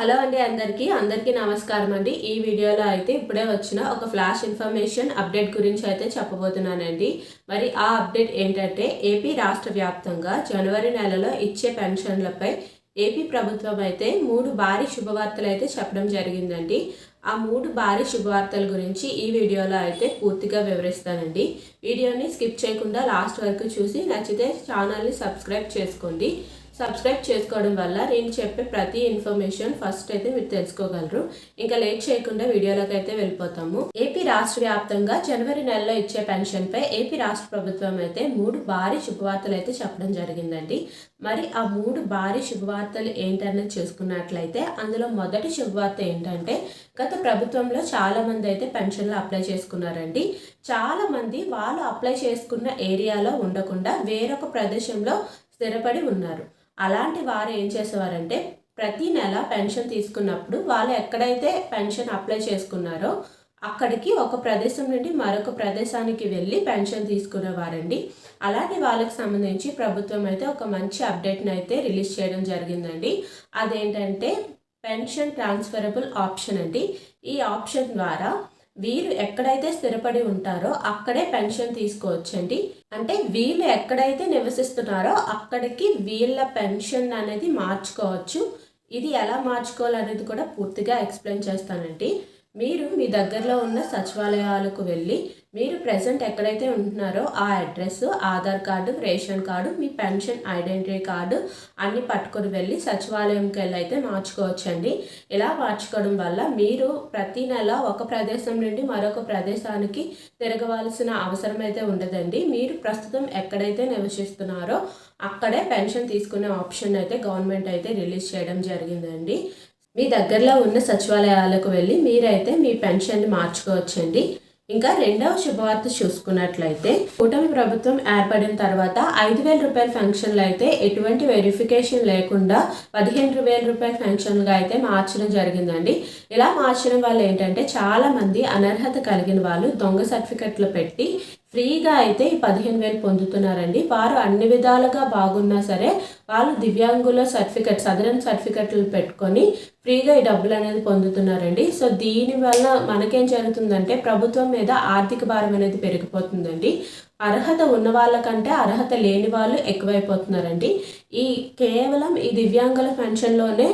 Hello అండి అందరికీ అందరికీ నమస్కారం అండి. ఈ వీడియోలో అయితే ఇప్పుడే వచ్చిన ఒక ఫ్లాష్ ఇన్ఫర్మేషన్ అప్డేట్ గురించి అయితే చెప్పబోతున్నానండి. మరి ఆ అప్డేట్ ఏంటంటే ఏపీ రాష్ట్ర వ్యాప్తంగా జనవరి నెలలో ఇచ్చే పెన్షన్లపై ఏపీ ప్రభుత్వం అయితే మూడు భారీ శుభవార్తలు అయితే చెప్పడం జరిగిందండి. ఆ మూడు భారీ శుభవార్తల గురించి ఈ వీడియోలో అయితే పూర్తిగా వివరిస్తానండి. వీడియోని స్కిప్ చేయకుండా లాస్ట్ వరకు చూసి నచ్చితే ఛానల్ని సబ్స్క్రైబ్ చేసుకోండి. సబ్స్క్రైబ్ చేసుకోవడం వల్ల నేను చెప్పే ప్రతి ఇన్ఫర్మేషన్ ఫస్ట్ అయితే మీరు తెలుసుకోగలరు. ఇంకా లేట్ చేయకుండా వీడియోలోకి అయితే వెళ్ళిపోతాము. ఏపీ రాష్ట్ర వ్యాప్తంగా జనవరి నెలలో ఇచ్చే పెన్షన్ పై ఏపీ రాష్ట్ర ప్రభుత్వం అయితే మూడు భారీ శుభవార్తలు అయితే చెప్పడం జరిగిందండి. మరి ఆ మూడు భారీ శుభవార్తలు ఏంటనేది చూసుకున్నట్లయితే అందులో మొదటి శుభవార్త ఏంటంటే గత ప్రభుత్వంలో చాలా మంది అయితే పెన్షన్లు అప్లై చేసుకున్నారండి. చాలా మంది వాళ్ళు అప్లై చేసుకున్న ఏరియాలో ఉండకుండా వేరొక ప్రదేశంలో స్థిరపడి ఉన్నారు. అలాంటి వారు ఏం చేసేవారంటే ప్రతి నెల పెన్షన్ తీసుకున్నప్పుడు వాళ్ళు ఎక్కడైతే పెన్షన్ అప్లై చేసుకున్నారో అక్కడికి ఒక ప్రదేశం నుండి మరొక ప్రదేశానికి వెళ్ళి పెన్షన్ తీసుకునేవారండి. అలాంటి వాళ్ళకి సంబంధించి ప్రభుత్వం అయితే ఒక మంచి అప్డేట్ని అయితే రిలీజ్ చేయడం జరిగిందండి. అదేంటంటే పెన్షన్ ట్రాన్స్ఫరబుల్ ఆప్షన్ అండి. ఈ ఆప్షన్ ద్వారా వీరు ఎక్కడైతే స్థిరపడి ఉంటారో అక్కడే పెన్షన్ తీసుకోవచ్చండి. అంటే వీళ్ళు ఎక్కడైతే నివసిస్తున్నారో అక్కడికి వీళ్ళ పెన్షన్ అనేది మార్చుకోవచ్చు. ఇది ఎలా మార్చుకోవాలనేది కూడా పూర్తిగా ఎక్స్ప్లెయిన్ చేస్తానండి. మీరు మీ దగ్గరలో ఉన్న సచివాలయాలకు వెళ్ళి మీరు ప్రజెంట్ ఎక్కడైతే ఉంటున్నారో ఆ address Aadhaar card ration card మీ పెన్షన్ ఐడెంటిటీ కార్డు అన్నీ పట్టుకొని వెళ్ళి సచివాలయంకి వెళ్ళి అయితే మార్చుకోవచ్చండి. ఇలా మార్చుకోవడం వల్ల మీరు ప్రతి నెల ఒక ప్రదేశం నుండి మరొక ప్రదేశానికి తిరగవలసిన అవసరం అయితే ఉండదండి. మీరు ప్రస్తుతం ఎక్కడైతే నివసిస్తున్నారో అక్కడే పెన్షన్ తీసుకునే ఆప్షన్ అయితే గవర్నమెంట్ అయితే రిలీజ్ చేయడం జరిగిందండి. మీ దగ్గరలో ఉన్న సచివాలయాలకు వెళ్ళి మీరైతే మీ పెన్షన్ మార్చుకోవచ్చండి. ఇంకా రెండవ శుభవార్త చూసుకున్నట్లయితే కూటమి ప్రభుత్వం ఏర్పడిన తర్వాత ఐదు వేల రూపాయల ఫంక్షన్లు అయితే ఎటువంటి వెరిఫికేషన్ లేకుండా పదిహేను వేల రూపాయల ఫంక్షన్లుగా అయితే మార్చడం జరిగిందండి. ఇలా మార్చడం వల్ల ఏంటంటే చాలామంది అనర్హత కలిగిన వాళ్ళు దొంగ సర్టిఫికెట్లు పెట్టి ఫ్రీగా అయితే ఈ పదిహేను వేలు పొందుతున్నారండి. వారు అన్ని విధాలుగా బాగున్నా సరే వాళ్ళు దివ్యాంగుల సర్టిఫికెట్ సదరన్ సర్టిఫికెట్లు పెట్టుకొని ఫ్రీగా ఈ డబ్బులు అనేది పొందుతున్నారండి. సో దీనివల్ల మనకేం జరుగుతుందంటే ప్రభుత్వం మీద ఆర్థిక భారం అనేది పెరిగిపోతుందండి. అర్హత ఉన్న వాళ్ళకంటే అర్హత లేని వాళ్ళు ఎక్కువైపోతున్నారండి. ఈ కేవలం ఈ దివ్యాంగుల పెన్షన్లోనే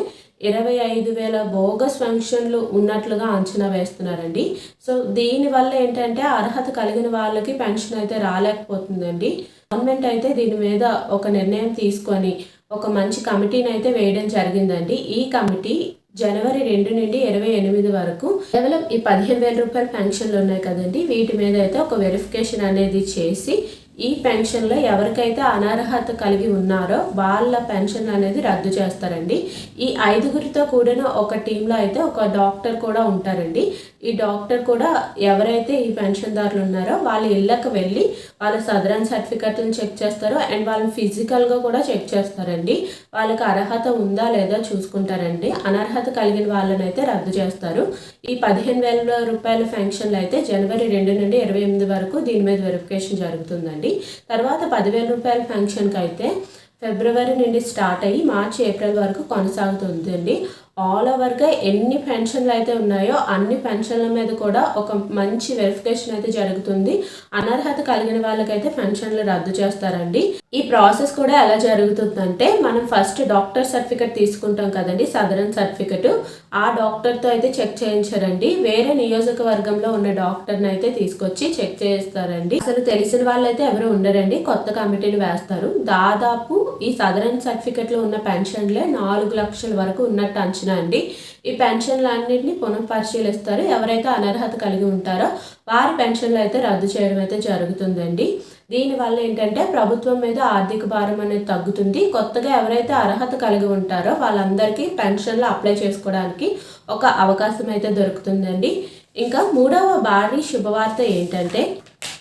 ఇరవై ఐదు వేల బోగస్ ఫంక్షన్లు ఉన్నట్లుగా అంచనా వేస్తున్నారండి. సో దీనివల్ల ఏంటంటే అర్హత కలిగిన వాళ్ళకి పెన్షన్ అయితే రాలేకపోతుందండి. గవర్నమెంట్ అయితే దీని మీద ఒక నిర్ణయం తీసుకొని ఒక మంచి కమిటీని అయితే వేయడం జరిగిందండి. ఈ కమిటీ జనవరి రెండు నుండి ఇరవై ఎనిమిది వరకు కేవలం ఈ పదిహేను వేల రూపాయల పెన్షన్లు ఉన్నాయి కదండి. వీటి మీద అయితే ఒక వెరిఫికేషన్ అనేది చేసి ఈ పెన్షన్లో ఎవరికైతే అనర్హత కలిగి ఉన్నారో వాళ్ళ పెన్షన్ అనేది రద్దు చేస్తారండి. ఈ ఐదుగురితో కూడిన ఒక టీంలో అయితే ఒక డాక్టర్ కూడా ఉంటారండి. ఈ డాక్టర్ కూడా ఎవరైతే ఈ పెన్షన్దారులు ఉన్నారో వాళ్ళ ఇళ్ళకి వెళ్ళి వాళ్ళ సదరన్ సర్టిఫికెట్లను చెక్ చేస్తారో అండ్ వాళ్ళని ఫిజికల్గా కూడా చెక్ చేస్తారండి. వాళ్ళకి అర్హత ఉందా లేదా చూసుకుంటారండి. అనర్హత కలిగిన వాళ్ళని అయితే రద్దు చేస్తారు. ఈ పదిహేను వేల రూపాయల పెన్షన్లు అయితే జనవరి రెండు నుండి ఇరవై ఎనిమిది వరకు దీని మీద వెరిఫికేషన్ జరుగుతుందండి. తర్వాత పదివేల రూపాయల ఫంక్షన్కి అయితే ఫిబ్రవరి నుండి స్టార్ట్ అయ్యి మార్చి ఏప్రిల్ వరకు కొనసాగుతుందండి. ఆల్ ఓవర్గా ఎన్ని పెన్షన్లు అయితే ఉన్నాయో అన్ని పెన్షన్ల మీద కూడా ఒక మంచి వెరిఫికేషన్ అయితే జరుగుతుంది. అనర్హత కలిగిన వాళ్ళకైతే పెన్షన్లు రద్దు చేస్తారండి. ఈ ప్రాసెస్ కూడా ఎలా జరుగుతుందంటే మనం ఫస్ట్ డాక్టర్ సర్టిఫికెట్ తీసుకుంటాం కదండి సదరన్ సర్టిఫికెట్ ఆ డాక్టర్తో అయితే చెక్ చేయించారండి. వేరే నియోజకవర్గంలో ఉన్న డాక్టర్ని అయితే తీసుకొచ్చి చెక్ చేస్తారండి అసలు తెలిసిన వాళ్ళైతే ఎవరు ఉండరండి కొత్త కమిటీని వేస్తారు. దాదాపు ఈ సదరన్ సర్టిఫికెట్లో ఉన్న పెన్షన్లే నాలుగు లక్షల వరకు ఉన్నట్టు అంచనా అండి. ఈ పెన్షన్లు అన్నింటినీ పునఃపరిశీలిస్తారు. ఎవరైతే అనర్హత కలిగి ఉంటారో వారి పెన్షన్లు అయితే రద్దు చేయడం అయితే జరుగుతుందండి. దీనివల్ల ఏంటంటే ప్రభుత్వం మీద ఆర్థిక భారం అనేది తగ్గుతుంది. కొత్తగా ఎవరైతే అర్హత కలిగి ఉంటారో వాళ్ళందరికీ పెన్షన్లు అప్లై చేసుకోవడానికి ఒక అవకాశం అయితే దొరుకుతుందండి. ఇంకా మూడవ భారీ శుభవార్త ఏంటంటే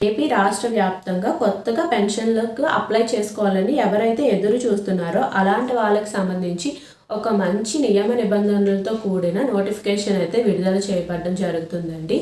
ఏపీ రాష్ట్ర వ్యాప్తంగా కొత్తగా పెన్షన్లకు అప్లై చేసుకోవాలని ఎవరైతే ఎదురు చూస్తున్నారో అలాంటి వాళ్ళకి సంబంధించి ఒక మంచి నియమ నిబంధనలతో కూడిన నోటిఫికేషన్ అయితే విడుదల చేయబడడం జరుగుతుందండి.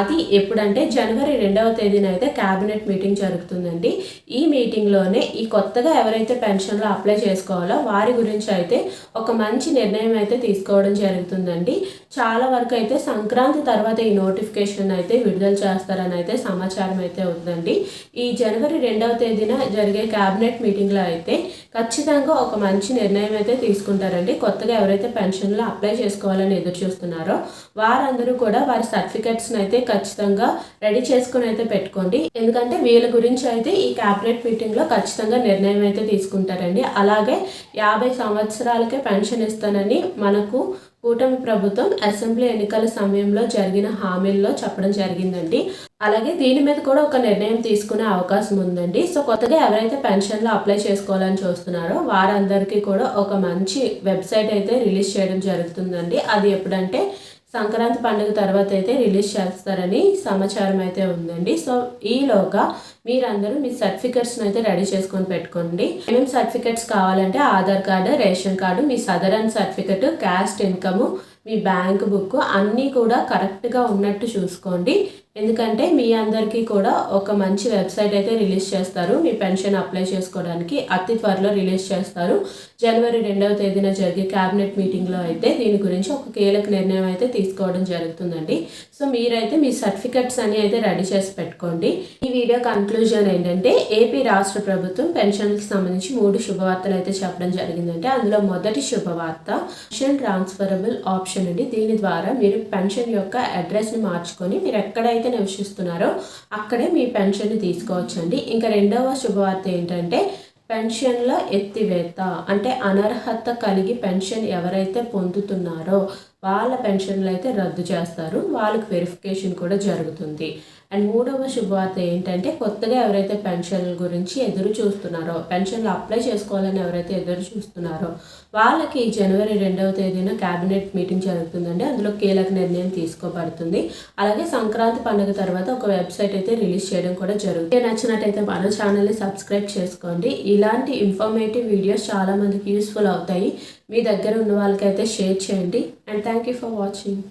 అది ఎప్పుడంటే జనవరి రెండవ తేదీన అయితే క్యాబినెట్ మీటింగ్ జరుగుతుందండి. ఈ మీటింగ్లోనే ఈ కొత్తగా ఎవరైతే పెన్షన్లో అప్లై చేసుకోవాలో వారి గురించి అయితే ఒక మంచి నిర్ణయం అయితే తీసుకోవడం జరుగుతుందండి. చాలా వరకు అయితే సంక్రాంతి తర్వాత ఈ నోటిఫికేషన్ అయితే విడుదల చేస్తారని అయితే సమాచారం అయితే ఉందండి. ఈ జనవరి రెండవ తేదీన జరిగే క్యాబినెట్ మీటింగ్లో అయితే ఖచ్చితంగా ఒక మంచి నిర్ణయం అయితే తీసుకుంటారండి. కొత్తగా ఎవరైతే పెన్షన్లో అప్లై చేసుకోవాలని ఎదురు చూస్తున్నారో వారందరూ కూడా వారి సర్టిఫికెట్స్ని అయితే ఖచ్చితంగా రెడీ చేసుకుని అయితే పెట్టుకోండి. ఎందుకంటే వీళ్ళ గురించి అయితే ఈ క్యాబినెట్ మీటింగ్లో ఖచ్చితంగా నిర్ణయం అయితే తీసుకుంటారండి. అలాగే యాభై సంవత్సరాలకే పెన్షన్ ఇస్తానని మనకు కూటమి ప్రభుత్వం అసెంబ్లీ ఎన్నికల సమయంలో జరిగిన హామీల్లో చెప్పడం జరిగిందండి. అలాగే దీని మీద కూడా ఒక నిర్ణయం తీసుకునే అవకాశం ఉందండి. సో కొత్తగా ఎవరైతే పెన్షన్లో అప్లై చేసుకోవాలని చూస్తున్నారో వారందరికీ కూడా ఒక మంచి వెబ్సైట్ అయితే రిలీజ్ చేయడం జరుగుతుందండి. అది ఎప్పుడంటే సంక్రాంతి పండుగ తర్వాత అయితే రిలీజ్ చేస్తారని సమాచారం అయితే ఉందండి. సో ఈలోగా మీరందరూ మీ సర్టిఫికెట్స్ని అయితే రెడీ చేసుకొని పెట్టుకోండి. ఏమేమి సర్టిఫికెట్స్ కావాలంటే ఆధార్ కార్డు రేషన్ కార్డు మీ సదరన్ సర్టిఫికెట్ క్యాస్ట్ ఇన్కమ్ మీ బ్యాంక్ బుక్ అన్నీ కూడా కరెక్ట్గా ఉన్నట్టు చూసుకోండి. ఎందుకంటే మీ అందరికీ కూడా ఒక మంచి వెబ్సైట్ అయితే రిలీజ్ చేస్తారు. మీ పెన్షన్ అప్లై చేసుకోవడానికి అతి త్వరలో రిలీజ్ చేస్తారు. జనవరి రెండవ తేదీన జరిగే క్యాబినెట్ మీటింగ్లో అయితే దీని గురించి ఒక కీలక నిర్ణయం అయితే తీసుకోవడం జరుగుతుందండి. సో మీరైతే మీ సర్టిఫికెట్స్ అని అయితే రెడీ చేసి పెట్టుకోండి. ఈ వీడియో కన్క్లూజన్ ఏంటంటే ఏపీ రాష్ట్ర ప్రభుత్వం పెన్షన్కి సంబంధించి మూడు శుభవార్తలు అయితే చెప్పడం జరిగిందంటే అందులో మొదటి శుభవార్త పెన్షన్ ట్రాన్స్ఫరబుల్ ఆప్షన్ అండి. దీని ద్వారా మీరు పెన్షన్ యొక్క అడ్రస్ని మార్చుకొని మీరు ఎక్కడైతే ఎక్కడైతే నివసిస్తున్నారో అక్కడే మీ పెన్షన్ని తీసుకోవచ్చండి. ఇంకా రెండవ శుభవార్త ఏంటంటే పెన్షన్ల ఎత్తివేత అంటే అనర్హత కలిగి పెన్షన్ ఎవరైతే పొందుతున్నారో వాళ్ళ పెన్షన్లు అయితే రద్దు చేస్తారు. వాళ్ళకి వెరిఫికేషన్ కూడా జరుగుతుంది. అండ్ మూడవ శుభవార్త ఏంటంటే కొత్తగా ఎవరైతే పెన్షన్ల గురించి ఎదురు చూస్తున్నారో పెన్షన్లు అప్లై చేసుకోవాలని ఎవరైతే ఎదురు చూస్తున్నారో వాళ్ళకి జనవరి రెండవ తేదీన క్యాబినెట్ మీటింగ్ జరుగుతుందండి. అందులో కీలక నిర్ణయం తీసుకోబడుతుంది. అలాగే సంక్రాంతి పండుగ తర్వాత ఒక వెబ్సైట్ అయితే రిలీజ్ చేయడం కూడా జరుగుతుంది. నచ్చినట్టయితే మన ఛానల్ని సబ్స్క్రైబ్ చేసుకోండి. ఇలాంటి ఇన్ఫర్మేటివ్ వీడియోస్ చాలామందికి యూస్ఫుల్ అవుతాయి. మీ దగ్గర ఉన్న వాళ్ళకైతే షేర్ చేయండి. And thank you for watching